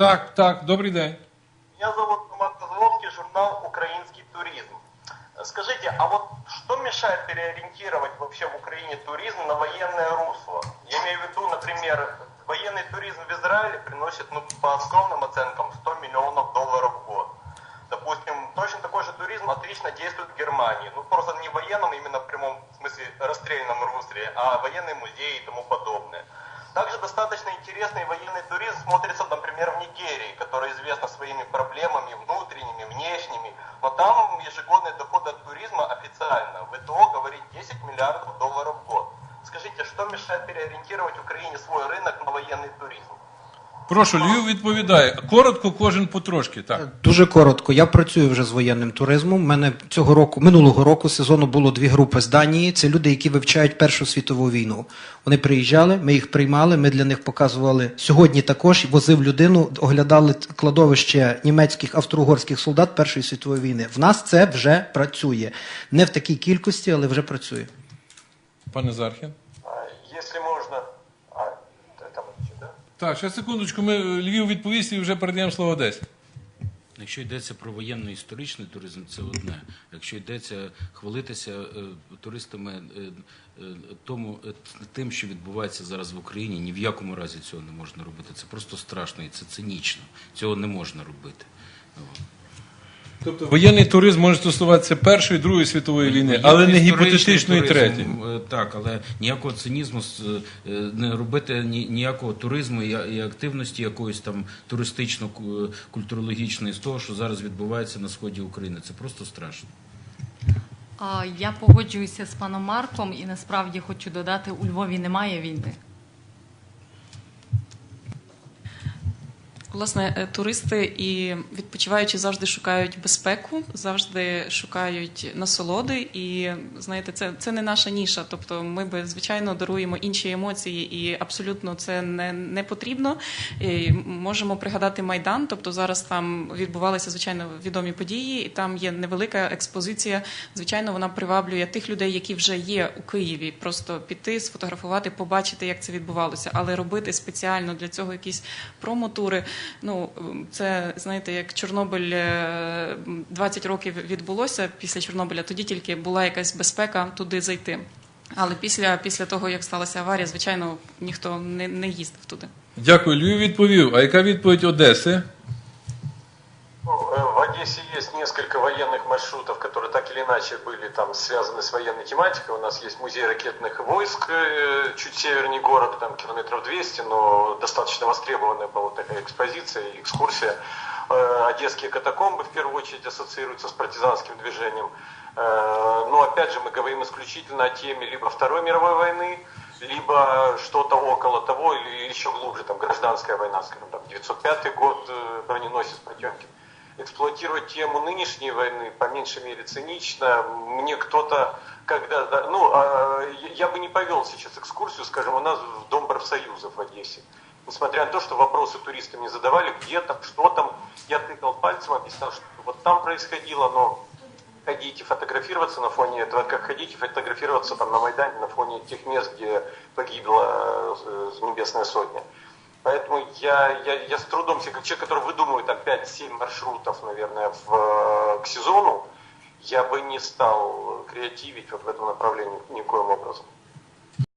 Так, так, добрий день. Меня зовут Роман Козловский, журнал «Украинский туризм». Скажите, а вот что мешает переориентировать вообще в Украине туризм на военное русло? Я имею в виду, например, военный туризм в Израиле приносит, ну, по скромным оценкам, 100 миллионов долларов в год. Допустим, точно такой же туризм отлично действует в Германии. Ну, просто не в военном, именно в прямом смысле расстрельном русле, а военные музеи и тому подобное. Также достаточно интересный военный туризм смотрится, например, в Нигерии, которая известна своими проблемами внутренними, внешними. Но там ежегодный доход от туризма официально ВТО говорит 10 миллиардов долларов в год. Скажите, что мешает переориентировать Украине свой рынок на военный туризм? Прошу, Львів відповідає. Коротко, кожен потрошки. Так. Дуже коротко. Я працюю вже з воєнним туризмом. У мене цього року, минулого року сезону було дві групи з Данії. Це люди, які вивчають Першу світову війну. Вони приїжджали, ми їх приймали, ми для них показували. Сьогодні також возив людину, оглядали кладовище німецьких австро-угорських солдат Першої світової війни. В нас це вже працює. Не в такій кількості, але вже працює. Пане Зархін. Так, ще секундочку, ми Львів відповість і вже передаємо слово десь. Якщо йдеться про воєнно-історичний туризм, це одне. Якщо йдеться хвалитися е, туристами е, е, тому, е, тим, що відбувається зараз в Україні, ні в якому разі цього не можна робити. Це просто страшно і це цинічно. Цього не можна робити. Тобто воєнний туризм може стосуватися Першої, Другої світової війни, але не гіпотетичної третьої. е, Так, але ніякого цинізму е, не робити ніякого туризму і і активності якоїсь там туристично-культурологічної з того, що зараз відбувається на сході України. Це просто страшно. А, Я погоджуюся з паном Марком і насправді хочу додати, у Львові немає війни. Власне, е, туристи і відпочиваючи завжди шукають безпеку, завжди шукають насолоди. І знаєте, це, це не наша ніша. Тобто, ми би звичайно даруємо інші емоції, і абсолютно це не, не потрібно. І можемо пригадати майдан. Тобто зараз там відбувалися звичайно відомі події, і там є невелика експозиція. Звичайно, вона приваблює тих людей, які вже є у Києві. Просто піти, сфотографувати, побачити, як це відбувалося, але робити спеціально для цього якісь промотури. Ну це знаєте, як Чорнобиль е, 20 років відбулося після Чорнобиля. Тоді тільки була якась безпека туди зайти. Але після, після того, як сталася аварія, звичайно, ніхто не, не їздив туди. Дякую, Львів відповів. А яка відповідь Одеси? Одессе есть несколько военных маршрутов, которые так или иначе были там связаны с военной тематикой. У нас есть музей ракетных войск э, чуть севернее города, там километров 200, но достаточно востребованная была такая экспозиция, экскурсия. Э, Одесские катакомбы в первую очередь ассоциируются с партизанским движением. Э, Но опять же мы говорим исключительно о теме либо Второй мировой войны, либо что-то около того, или еще глубже, там гражданская война, скажем, там 905 год, броненосец Потемкин эксплуатировать тему нынешней войны по меньшей мере цинично. Мне кто-то, когда, да, ну, а, я- бы не повел сейчас экскурсию, скажем, у нас в Дом профсоюзов в Одессе. Несмотря на то, что вопросы туристам не задавали, где там, что там, я тыкал пальцем, объяснял, что вот там происходило, но ходите фотографироваться на фоне этого, как хотите фотографироваться там на Майдане, на фоне тех мест, где погибла э, Небесная Сотня. Поэтому я, я, я с трудом себе, как человек, который выдумывает там 5-7 маршрутов, наверное, в, э, к сезону, я бы не стал креативить вот в этом направлении никоим образом.